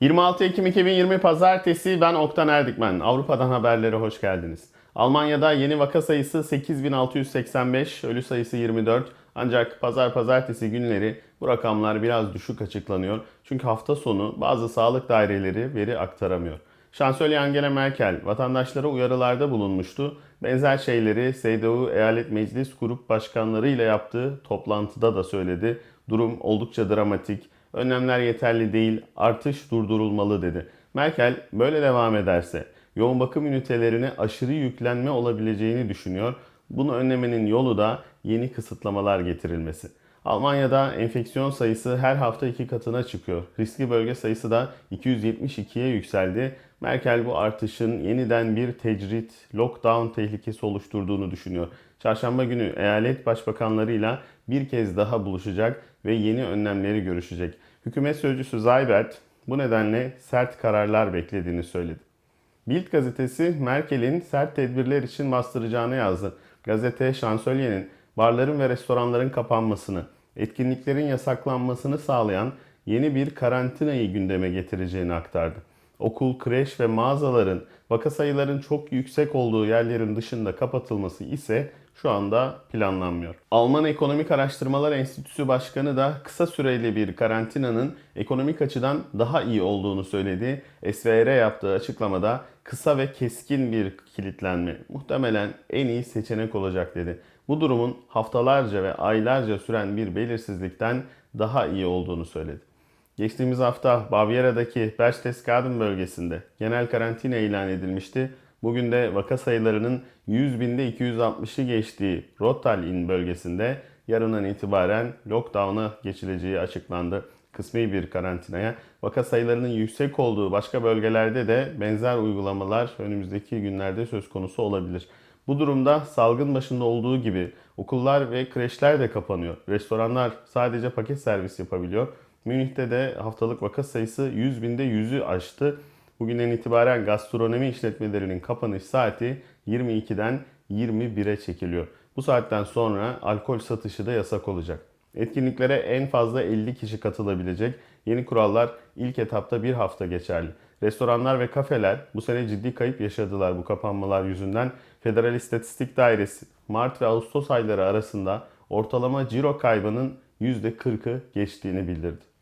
26 Ekim 2020 Pazartesi ben Oktan Erdikmen. Avrupa'dan haberlere hoş geldiniz. Almanya'da yeni vaka sayısı 8685, ölü sayısı 24. Ancak pazar pazartesi günleri bu rakamlar biraz düşük açıklanıyor. Çünkü hafta sonu bazı sağlık daireleri veri aktaramıyor. Şansölye Angela Merkel vatandaşlara uyarılarda bulunmuştu. Benzer şeyleri CDU Eyalet Meclis Grup Başkanları ile yaptığı toplantıda da söyledi. Durum oldukça dramatik. Önlemler yeterli değil, artış durdurulmalı dedi. Merkel böyle devam ederse yoğun bakım ünitelerine aşırı yüklenme olabileceğini düşünüyor. Bunu önlemenin yolu da yeni kısıtlamalar getirilmesi. Almanya'da enfeksiyon sayısı her hafta iki katına çıkıyor. Riskli bölge sayısı da 272'ye yükseldi. Merkel bu artışın yeniden bir tecrit, lockdown tehlikesi oluşturduğunu düşünüyor. Çarşamba günü eyalet başbakanlarıyla bir kez daha buluşacak ve yeni önlemleri görüşecek. Hükümet sözcüsü Zaybert bu nedenle sert kararlar beklediğini söyledi. Bild gazetesi Merkel'in sert tedbirler için bastıracağını yazdı. Gazete şansölyenin barların ve restoranların kapanmasını, etkinliklerin yasaklanmasını sağlayan yeni bir karantinayı gündeme getireceğini aktardı. Okul, kreş ve mağazaların vaka sayıların çok yüksek olduğu yerlerin dışında kapatılması ise şu anda planlanmıyor. Alman Ekonomik Araştırmalar Enstitüsü Başkanı da kısa süreli bir karantinanın ekonomik açıdan daha iyi olduğunu söyledi. SVR yaptığı açıklamada kısa ve keskin bir kilitlenme muhtemelen en iyi seçenek olacak dedi. Bu durumun haftalarca ve aylarca süren bir belirsizlikten daha iyi olduğunu söyledi. Geçtiğimiz hafta Bavyera'daki Berchtesgaden bölgesinde genel karantina ilan edilmişti. Bugün de vaka sayılarının 100 binde 260'ı geçtiği Rottal-Inn bölgesinde yarından itibaren lockdown'a geçileceği açıklandı. Kısmi bir karantinaya. Vaka sayılarının yüksek olduğu başka bölgelerde de benzer uygulamalar önümüzdeki günlerde söz konusu olabilir. Bu durumda salgın başında olduğu gibi okullar ve kreşler de kapanıyor. Restoranlar sadece paket servis yapabiliyor. Münih'te de haftalık vaka sayısı 100 binde 100'ü aştı. Bugünden itibaren gastronomi işletmelerinin kapanış saati 22'den 21'e çekiliyor. Bu saatten sonra alkol satışı da yasak olacak. Etkinliklere en fazla 50 kişi katılabilecek. Yeni kurallar ilk etapta bir hafta geçerli. Restoranlar ve kafeler bu sene ciddi kayıp yaşadılar bu kapanmalar yüzünden. Federal İstatistik Dairesi Mart ve Ağustos ayları arasında ortalama ciro kaybının %40'ı geçtiğini bildirdi.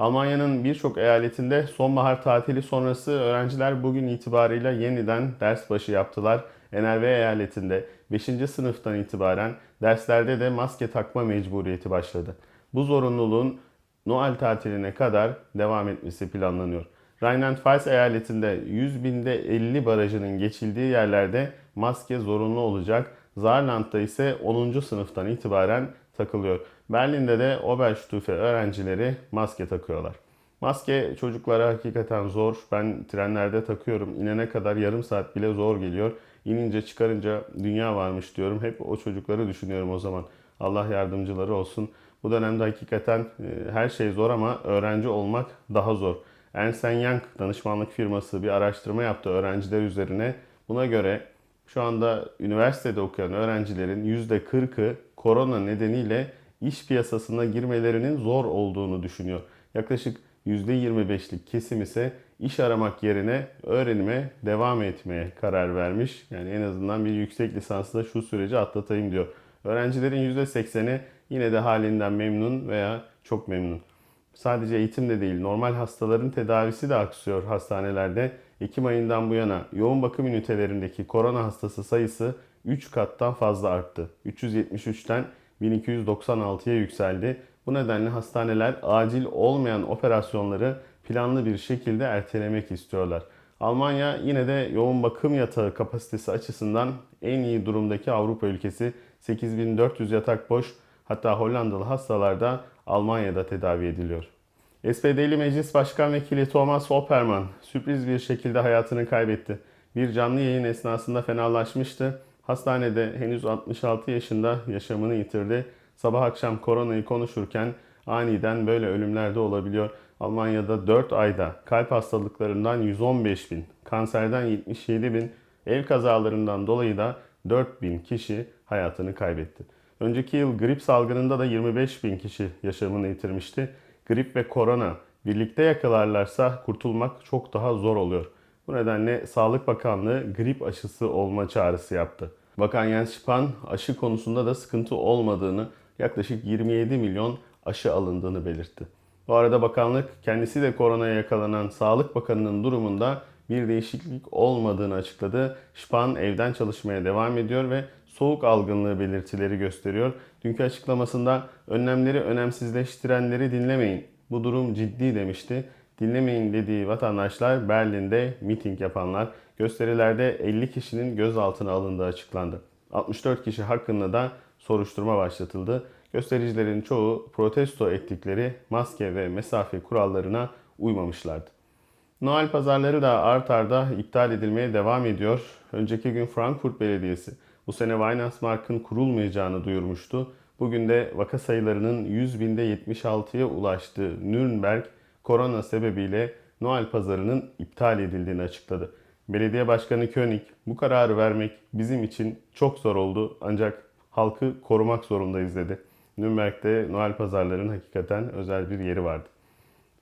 Almanya'nın birçok eyaletinde sonbahar tatili sonrası öğrenciler bugün itibarıyla yeniden ders başı yaptılar. NRV eyaletinde 5. sınıftan itibaren derslerde de maske takma mecburiyeti başladı. Bu zorunluluğun Noel tatiline kadar devam etmesi planlanıyor. Rheinland-Pfalz eyaletinde 100 binde 50 barajının geçildiği yerlerde maske zorunlu olacak. Saarland'da ise 10. sınıftan itibaren takılıyor. Berlin'de de Oberstufe öğrencileri maske takıyorlar. Maske çocuklara hakikaten zor. Ben trenlerde takıyorum. İnene kadar yarım saat bile zor geliyor. İnince çıkarınca dünya varmış diyorum. Hep o çocukları düşünüyorum o zaman. Allah yardımcıları olsun. Bu dönemde hakikaten e, her şey zor ama öğrenci olmak daha zor. Ernst Young danışmanlık firması bir araştırma yaptı öğrenciler üzerine. Buna göre şu anda üniversitede okuyan öğrencilerin %40'ı korona nedeniyle iş piyasasına girmelerinin zor olduğunu düşünüyor. Yaklaşık %25'lik kesim ise iş aramak yerine öğrenime devam etmeye karar vermiş. Yani en azından bir yüksek lisansla şu süreci atlatayım diyor. Öğrencilerin %80'i yine de halinden memnun veya çok memnun. Sadece eğitim de değil, normal hastaların tedavisi de aksıyor hastanelerde. Ekim ayından bu yana yoğun bakım ünitelerindeki korona hastası sayısı 3 kattan fazla arttı. 373'ten 1296'ya yükseldi. Bu nedenle hastaneler acil olmayan operasyonları planlı bir şekilde ertelemek istiyorlar. Almanya yine de yoğun bakım yatağı kapasitesi açısından en iyi durumdaki Avrupa ülkesi. 8400 yatak boş. Hatta Hollandalı hastalar da Almanya'da tedavi ediliyor. SPD'li Meclis Başkan Vekili Thomas Opperman sürpriz bir şekilde hayatını kaybetti. Bir canlı yayın esnasında fenalaşmıştı. Hastanede henüz 66 yaşında yaşamını yitirdi. Sabah akşam koronayı konuşurken aniden böyle ölümler de olabiliyor. Almanya'da 4 ayda kalp hastalıklarından 115 bin, kanserden 77 bin, ev kazalarından dolayı da 4 bin kişi hayatını kaybetti. Önceki yıl grip salgınında da 25 bin kişi yaşamını yitirmişti. Grip ve korona birlikte yakalarlarsa kurtulmak çok daha zor oluyor. Bu nedenle Sağlık Bakanlığı grip aşısı olma çağrısı yaptı. Bakan Jens Spahn aşı konusunda da sıkıntı olmadığını, yaklaşık 27 milyon aşı alındığını belirtti. Bu arada bakanlık kendisi de koronaya yakalanan Sağlık Bakanı'nın durumunda bir değişiklik olmadığını açıkladı. Spahn evden çalışmaya devam ediyor ve soğuk algınlığı belirtileri gösteriyor. Dünkü açıklamasında önlemleri önemsizleştirenleri dinlemeyin. Bu durum ciddi demişti. Dinlemeyin dediği vatandaşlar Berlin'de miting yapanlar. Gösterilerde 50 kişinin gözaltına alındığı açıklandı. 64 kişi hakkında da soruşturma başlatıldı. Göstericilerin çoğu protesto ettikleri maske ve mesafe kurallarına uymamışlardı. Noel pazarları da art arda iptal edilmeye devam ediyor. Önceki gün Frankfurt Belediyesi bu sene Weihnachtsmarkt'ın kurulmayacağını duyurmuştu. Bugün de vaka sayılarının 100 binde 76'ya ulaştığı Nürnberg korona sebebiyle Noel pazarının iptal edildiğini açıkladı. Belediye Başkanı König bu kararı vermek bizim için çok zor oldu ancak halkı korumak zorundayız dedi. Nürnberg'de Noel pazarlarının hakikaten özel bir yeri vardı.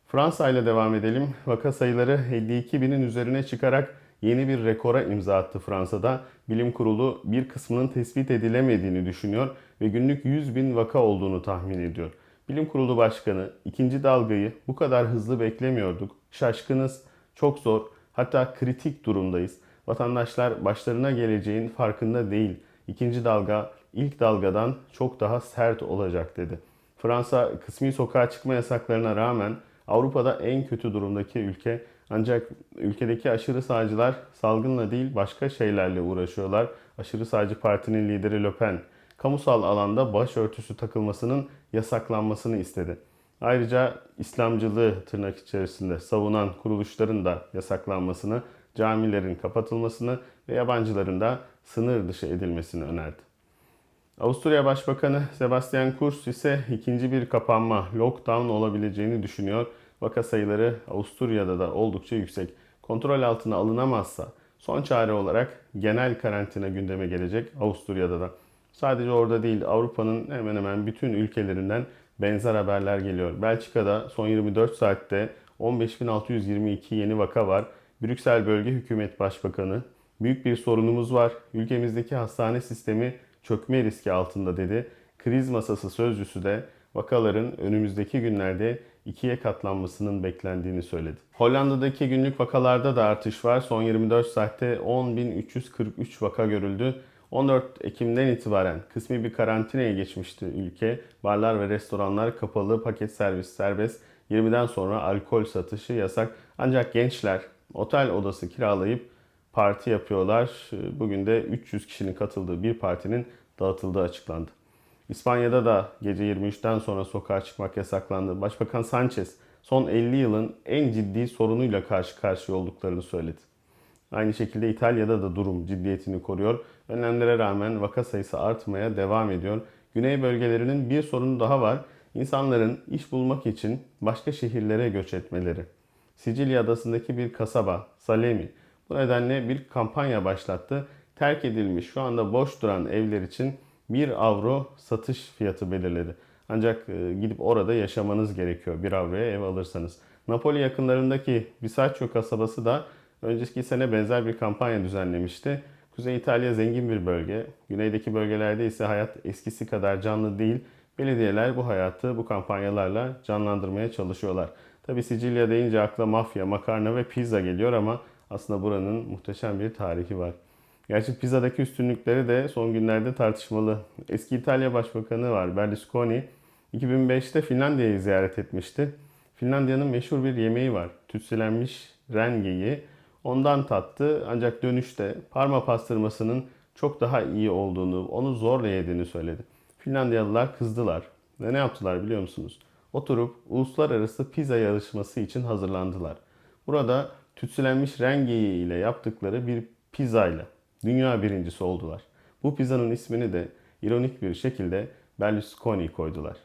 Fransa ile devam edelim. Vaka sayıları 52 binin üzerine çıkarak yeni bir rekora imza attı Fransa'da. Bilim kurulu bir kısmının tespit edilemediğini düşünüyor ve günlük 100 bin vaka olduğunu tahmin ediyor. Bilim kurulu başkanı ikinci dalgayı bu kadar hızlı beklemiyorduk. Şaşkınız, çok zor, hatta kritik durumdayız. Vatandaşlar başlarına geleceğin farkında değil. İkinci dalga ilk dalgadan çok daha sert olacak dedi. Fransa kısmi sokağa çıkma yasaklarına rağmen Avrupa'da en kötü durumdaki ülke. Ancak ülkedeki aşırı sağcılar salgınla değil başka şeylerle uğraşıyorlar. Aşırı sağcı partinin lideri Le Pen, kamusal alanda başörtüsü takılmasının yasaklanmasını istedi. Ayrıca İslamcılığı tırnak içerisinde savunan kuruluşların da yasaklanmasını, camilerin kapatılmasını ve yabancıların da sınır dışı edilmesini önerdi. Avusturya Başbakanı Sebastian Kurz ise ikinci bir kapanma, lockdown olabileceğini düşünüyor. Vaka sayıları Avusturya'da da oldukça yüksek. Kontrol altına alınamazsa son çare olarak genel karantina gündeme gelecek Avusturya'da da. Sadece orada değil Avrupa'nın hemen hemen bütün ülkelerinden benzer haberler geliyor. Belçika'da son 24 saatte 15.622 yeni vaka var. Brüksel Bölge Hükümet Başbakanı büyük bir sorunumuz var. Ülkemizdeki hastane sistemi çökme riski altında dedi. Kriz masası sözcüsü de vakaların önümüzdeki günlerde ikiye katlanmasının beklendiğini söyledi. Hollanda'daki günlük vakalarda da artış var. Son 24 saatte 10.343 vaka görüldü. 14 Ekim'den itibaren kısmi bir karantinaya geçmişti ülke. Barlar ve restoranlar kapalı, paket servis serbest. 20'den sonra alkol satışı yasak. Ancak gençler otel odası kiralayıp parti yapıyorlar. Bugün de 300 kişinin katıldığı bir partinin dağıtıldığı açıklandı. İspanya'da da gece 23'ten sonra sokağa çıkmak yasaklandı. Başbakan Sanchez son 50 yılın en ciddi sorunuyla karşı karşıya olduklarını söyledi. Aynı şekilde İtalya'da da durum ciddiyetini koruyor. Önlemlere rağmen vaka sayısı artmaya devam ediyor. Güney bölgelerinin bir sorunu daha var. İnsanların iş bulmak için başka şehirlere göç etmeleri. Sicilya adasındaki bir kasaba, Salemi, bu nedenle bir kampanya başlattı. Terk edilmiş, şu anda boş duran evler için 1 avro satış fiyatı belirledi. Ancak e, gidip orada yaşamanız gerekiyor 1 avroya ev alırsanız. Napoli yakınlarındaki Bisaccio kasabası da önceki sene benzer bir kampanya düzenlemişti. Kuzey İtalya zengin bir bölge. Güneydeki bölgelerde ise hayat eskisi kadar canlı değil. Belediyeler bu hayatı bu kampanyalarla canlandırmaya çalışıyorlar. Tabi Sicilya deyince akla mafya, makarna ve pizza geliyor ama aslında buranın muhteşem bir tarihi var. Gerçi pizzadaki üstünlükleri de son günlerde tartışmalı. Eski İtalya Başbakanı var Berlusconi. 2005'te Finlandiya'yı ziyaret etmişti. Finlandiya'nın meşhur bir yemeği var. Tütsülenmiş rengeyi. Ondan tattı ancak dönüşte parma pastırmasının çok daha iyi olduğunu, onu zorla yediğini söyledi. Finlandiyalılar kızdılar. Ve ne yaptılar biliyor musunuz? Oturup uluslararası pizza yarışması için hazırlandılar. Burada tütsülenmiş rengeyi ile yaptıkları bir pizzayla dünya birincisi oldular. Bu pizzanın ismini de ironik bir şekilde Berlusconi koydular.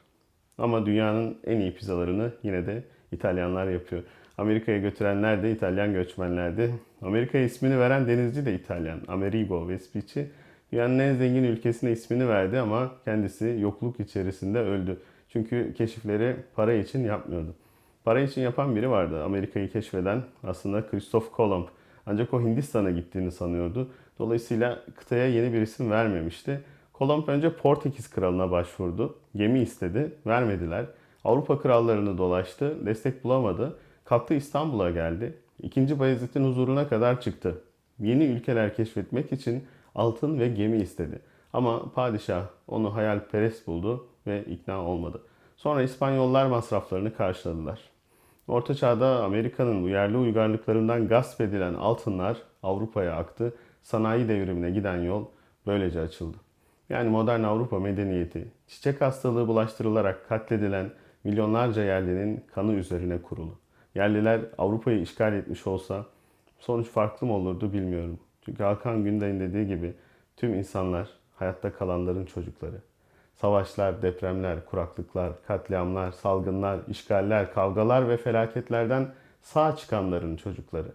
Ama dünyanın en iyi pizzalarını yine de İtalyanlar yapıyor. Amerika'ya götürenler de İtalyan göçmenlerdi. Amerika ismini veren denizci de İtalyan. Amerigo Vespucci dünyanın en zengin ülkesine ismini verdi ama kendisi yokluk içerisinde öldü. Çünkü keşifleri para için yapmıyordu. Para için yapan biri vardı. Amerika'yı keşfeden aslında Christoph Kolomb. Ancak o Hindistan'a gittiğini sanıyordu. Dolayısıyla kıtaya yeni bir isim vermemişti. Kolomb önce Portekiz kralına başvurdu. Gemi istedi, vermediler. Avrupa krallarını dolaştı, destek bulamadı. Kalktı İstanbul'a geldi. İkinci Bayezid'in huzuruna kadar çıktı. Yeni ülkeler keşfetmek için altın ve gemi istedi. Ama padişah onu hayalperest buldu ve ikna olmadı. Sonra İspanyollar masraflarını karşıladılar. Orta Çağ'da Amerika'nın yerli uygarlıklarından gasp edilen altınlar Avrupa'ya aktı. Sanayi devrimine giden yol böylece açıldı. Yani modern Avrupa medeniyeti çiçek hastalığı bulaştırılarak katledilen milyonlarca yerlinin kanı üzerine kurulu. Yerliler Avrupa'yı işgal etmiş olsa sonuç farklı mı olurdu bilmiyorum. Çünkü Hakan Günday'ın dediği gibi tüm insanlar hayatta kalanların çocukları. Savaşlar, depremler, kuraklıklar, katliamlar, salgınlar, işgaller, kavgalar ve felaketlerden sağ çıkanların çocukları.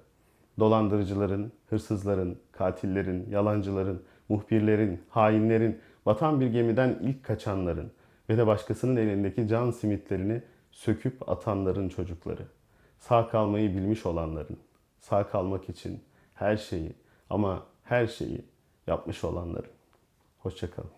Dolandırıcıların, hırsızların, katillerin, yalancıların, muhbirlerin, hainlerin, batan bir gemiden ilk kaçanların ve de başkasının elindeki can simitlerini söküp atanların çocukları. Sağ kalmayı bilmiş olanların, sağ kalmak için her şeyi ama her şeyi yapmış olanların. Hoşçakalın.